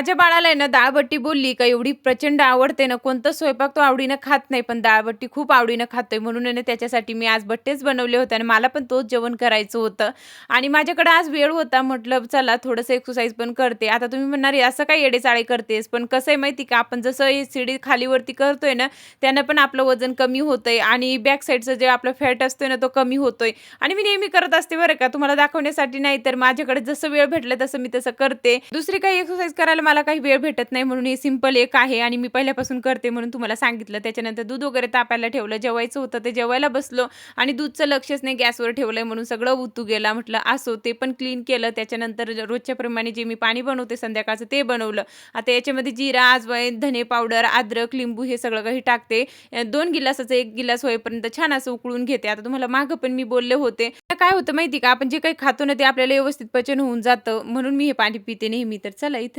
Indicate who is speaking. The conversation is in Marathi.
Speaker 1: माझ्या बाळाला आहे ना दाळबट्टी बोलली का एवढी प्रचंड आवडते ना कोणता स्वयंपाक तो आवडीनं खात नाही पण दाळबट्टी खूप आवडीनं खातोय. म्हणून आहे ना त्याच्यासाठी मी आज बट्टेच बनवले होते आणि मला पण तोच जेवण करायचं होतं. आणि माझ्याकडे आज वेळ होता म्हटलं चला थोडंसं एक्सरसाइज पण करते. आता तुम्ही म्हणणार असं काय येडेचाळे करतेस? पण कसं आहे माहिती का आपण जसं हे शिडी खालीवरती करतोय ना त्यानं पण आपलं वजन कमी होतंय आणि बॅक साईडचं जे आपलं फॅट असतोय ना तो कमी होतोय. आणि मी नेहमी करत असते बरं का तुम्हाला दाखवण्यासाठी नाही तर माझ्याकडे जसं वेळ भेटलं तसं मी तसं करते. दुसरी काही एक्सरसाइज करायला मला काही वेळ भेटत नाही म्हणून हे सिंपल एक आहे आणि मी पहिल्यापासून करते म्हणून तुम्हाला सांगितलं. त्याच्यानंतर दूध वगैरे तापायला ठेवलं जेवायचं होतं ते जेवायला बसलो आणि दूधचं लक्षच नाही गॅसवर ठेवलंय म्हणून सगळं उतू गेला. म्हटलं असो ते पण क्लीन केलं. त्याच्यानंतर रोजच्या प्रमाणे जे मी पाणी बनवते संध्याकाळचं ते बनवलं. आता याच्यामध्ये जिरा आजवाईन धने पावडर अद्रक लिंबू हे सगळं काही टाकते. दोन गिलासाचं एक गिलास होईपर्यंत छान असं उकळून घेते. आता तुम्हाला मागं पण मी बोलले होते. काय होतं माहिती का? आपण जे काही खातो ना ते आपल्याला व्यवस्थित पचन होऊन जातं. म्हणून मी हे पाणी पिते नेहमी. तर चला इथेच